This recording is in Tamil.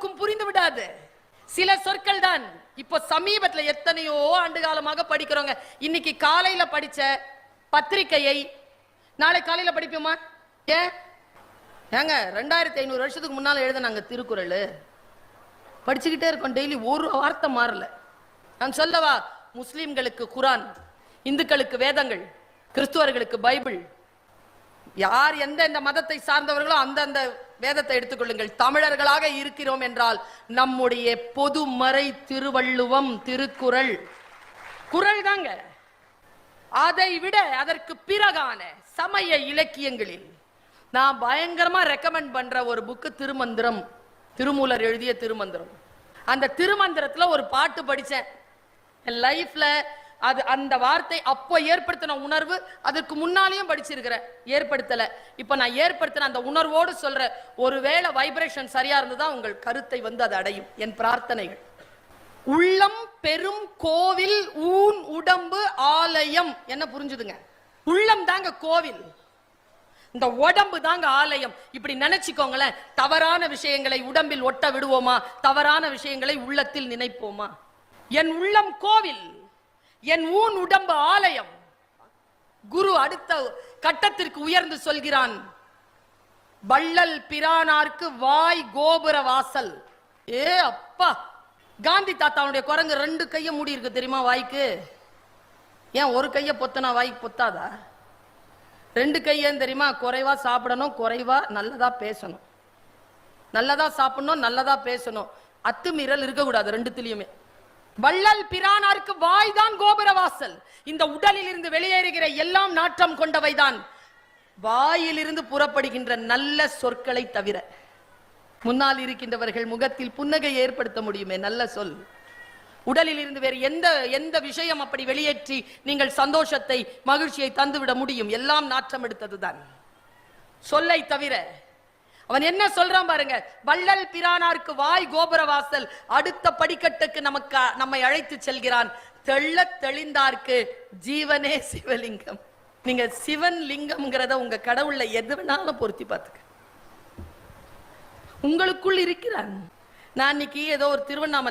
எல்லோருக்கும் புரிந்து விடாது. சில சொற்கள் தான் இப்போ சமீபத்தில் எத்தனையோ ஆண்டு காலமாக படிக்கிறோங்க. இன்னைக்கு காலையில படிச்ச பத்திரிக்கையை நாளை காலையில படிப்போமா? ஏன்? ஏங்க ரெண்டாயிரத்தி ஐநூறு வருஷத்துக்கு முன்னால் எழுதினாங்க திருக்குறள். படிச்சுக்கிட்டே இருக்கோம் டெய்லி ஒரு வார்த்தை மாறல. நான் சொல்லவா? முஸ்லீம்களுக்கு குரான் இந்துக்களுக்கு வேதங்கள் கிறிஸ்துவர்களுக்கு பைபிள். யார் எந்த எந்த மதத்தை சார்ந்தவர்களோ அந்தந்த வேதத்தை எடுத்துக்கொள்ளுங்கள். தமிழர்களாக இருக்கிறோம் என்றால் நம்முடைய பொதுமறை திருவள்ளுவம் திருக்குறள். குரல் தாங்க அதை விட அதற்கு பிறகான சமய இலக்கியங்களில் நான் பயங்கரமா ரெக்கமெண்ட் பண்ற ஒரு புக்கு திருமந்திரம். திருமூலர் எழுதிய திருமந்திரம். அந்த திருமந்திரத்துல ஒரு பாட்டு படிச்சேன். என் லைஃப்ல அது அந்த வார்த்தை அப்போ ஏற்படுத்தின உணர்வு அதற்கு முன்னாலேயும் படிச்சிருக்கிறேன் ஏற்படுத்தலை. இப்போ நான் ஏற்படுத்தின அந்த உணர்வோடு சொல்ற ஒருவேளை வைப்ரேஷன் சரியா இருந்ததா உங்கள் கருத்தை வந்து அது அடையும். என் பிரார்த்தனைகள். உள்ளம் பெரும் கோவில் ஊன் உடம்பு ஆலயம். என்ன புரிஞ்சுதுங்க? உள்ளம் தாங்க கோவில். இந்த உடம்பு தாங்க ஆலயம். இப்படி நினைச்சுக்கோங்களேன் தவறான விஷயங்களை உடம்பில் ஒட்ட விடுவோமா? தவறான விஷயங்களை உள்ளத்தில் நினைப்போமா? என் உள்ளம் கோவில். என் ஊன் உடம்பு ஆலயம். குரு அடுத்த கட்டத்திற்கு உயர்ந்து சொல்கிறான் வள்ளல் பிரானார்க்கு வாய் கோபுர வாசல். ஏ அப்பா. காந்தி தாத்தாவுடைய குரங்கு ரெண்டு கையை மூடி இருக்கு தெரியுமா வாய்க்கு? ஏன் ஒரு கையை பொத்தனா வாய்க்கு பொத்தாதா? ரெண்டு கையன்னு தெரியுமா? குறைவா சாப்பிடணும் குறைவா நல்லதா பேசணும். நல்லதா சாப்பிடணும் நல்லதா பேசணும். அத்துமீறல் இருக்கக்கூடாது ரெண்டுத்திலயுமே. வள்ளல் பிரானாருக்கு வாய்தான் கோபுரவாசல் கோபுர வாசல். இந்த உடலில் இருந்து வெளியேறுகிற எல்லாம் நாற்றம் கொண்டவைதான். வாயிலிருந்து புறப்படுகின்ற நல்ல சொற்களை தவிர முன்னால் இருக்கின்றவர்கள் முகத்தில் புன்னகை ஏற்படுத்த முடியுமே? நல்ல சொல். உடலில் இருந்து வேறு எந்த எந்த விஷயம் அப்படி வெளியேற்றி நீங்கள் சந்தோஷத்தை மகிழ்ச்சியை தந்துவிட முடியும்? எல்லாம் நாற்றம் எடுத்ததுதான். சொல்லை தவிர அவன் என்ன சொல்றான் பாருங்க? வள்ளல் பிரானாருக்கு வாய் கோபுர வாசல் அடுத்த படிக்கட்டுக்கு நமக்கு நம்மை அழைத்து செல்கிறான். தெள்ள தெளிந்தார்க்கு ஜீவனே சிவலிங்கம். நீங்க சிவன் லிங்கம்ங்கிறத உங்க கடவுள்ல எது வேணாலும் பொருத்தி பார்த்துக்க. உங்களுக்குள் இருக்கிறான். நான் இன்னைக்கு ஏதோ ஒரு திருவண்ணாமலை